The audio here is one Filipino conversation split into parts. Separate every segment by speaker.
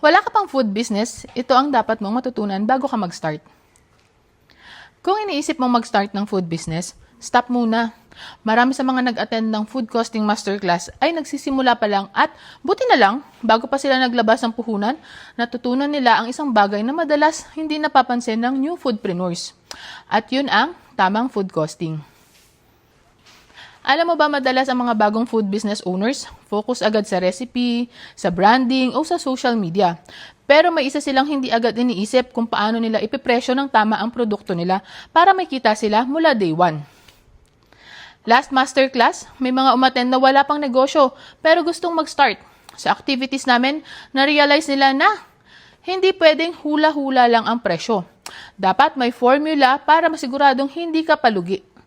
Speaker 1: Wala ka pang food business, ito ang dapat mong matutunan bago ka mag-start. Kung iniisip mong mag-start ng food business, stop muna. Marami sa mga nag-attend ng food costing masterclass ay nagsisimula pa lang at buti na lang, bago pa sila naglabas ng puhunan, natutunan nila ang isang bagay na madalas hindi napapansin ng new foodpreneurs. At yun ang tamang food costing. Alam mo ba madalas ang mga bagong food business owners focus agad sa recipe, sa branding o sa social media. Pero may isa silang hindi agad iniisip kung paano nila ipipresyo ng tama ang produkto nila para may kita sila mula day one. Last masterclass, may mga umaten na wala pang negosyo pero gustong mag-start. Sa activities namin, na-realize nila na hindi pwedeng hula-hula lang ang presyo. Dapat may formula para masiguradong hindi ka palugi.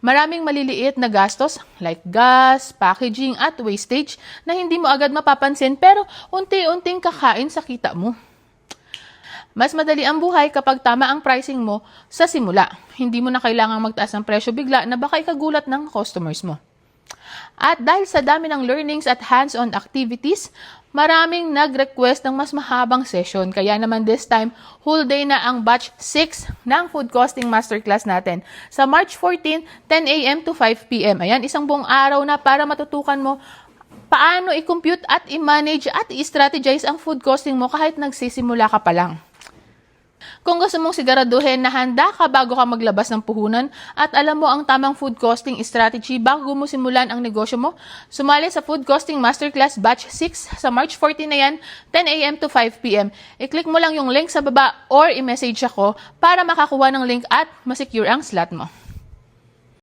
Speaker 1: Maraming maliliit na gastos like gas, packaging at wastage na hindi mo agad mapapansin pero unti-unting kakain sa kita mo. Mas madali ang buhay kapag tama ang pricing mo sa simula. Hindi mo na kailangang magtaas ng presyo bigla na baka ikagulat ng customers mo. At dahil sa dami ng learnings at hands-on activities, maraming nag-request ng mas mahabang session. Kaya naman this time, whole day na ang batch 6 ng Food Costing Masterclass natin. Sa March 14, 10 a.m. to 5 p.m. Ayan, isang buong araw na para matutukan mo paano i-compute at i-manage at i-strategize ang food costing mo kahit nagsisimula ka pa lang. Kung gusto mong siguraduhin na handa ka bago ka maglabas ng puhunan at alam mo ang tamang food costing strategy bago mo simulan ang negosyo mo, sumali sa Food Costing Masterclass Batch 6 sa March 14 na yan, 10 a.m. to 5 p.m. I-click mo lang yung link sa baba or i-message ako para makakuha ng link at masecure ang slot mo.